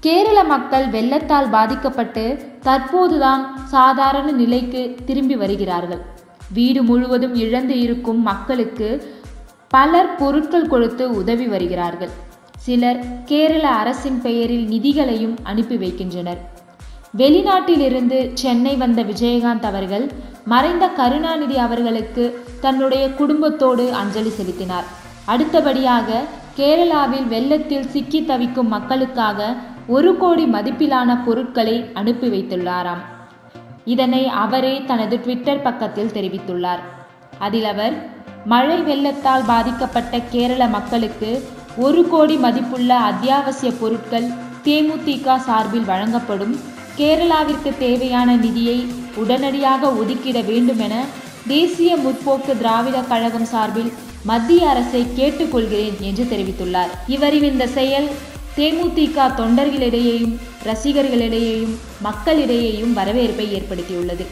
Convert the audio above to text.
கேரள மக்கள் வெள்ளத்தால் பாதிக்கப்பட்டு தற்போதுதான் சாதாரண நிலைக்கு திரும்பி வருகிறார்கள். வீடு முழுவதும் இழந்து இருக்கும் மக்களுக்கு பலர் பொருட்கள் கொடுத்து உதவி வருகிறார்கள். சிலர் கேரள அரசின் பெயரில் நிதிகளையும் அனுப்பி வைக்கின்றனர். வெளிநாட்டிலிருந்து சென்னை வந்த விஜயகாந்த் அவர்கள் மறைந்த கருணாநிதி அவர்களுக்கு தன்னுடைய குடும்பத்தோடு அஞ்சலி செலுத்தினார். அடுத்தபடியாக கேரளாவில் வெள்ளத்தில் சிக்கி தவிக்கும் மக்களுக்காக ஒரு கோடி மதிப்பிலான பொருட்களை அனுப்பி வைத்துள்ளாராம். இதனை அவரே தனது ட்விட்டர் பக்கத்தில் தெரிவித்துள்ளார். அதில் அவர் மழை வெள்ளத்தால் பாதிக்கப்பட்ட கேரள மக்களுக்கு ஒரு கோடி மதிப்புள்ள அத்தியாவசிய பொருட்கள் தேமுதிக சார்பில் வழங்கப்படும். கேரளாவிற்கு தேவையான நிதியை உடனடியாக ஒதுக்கிட வேண்டுமென தேசிய முற்போக்கு திராவிட கழகம் சார்பில் மத்திய அரசை கேட்டுக்கொள்கிறேன் என்று தெரிவித்துள்ளார். இவரின் இந்த செயல் தேமுதிக தொண்டர்களிடையேயும் ரசிகர்களிடையேயும் மக்களிடையேயும் வரவேற்பை ஏற்படுத்தியுள்ளது.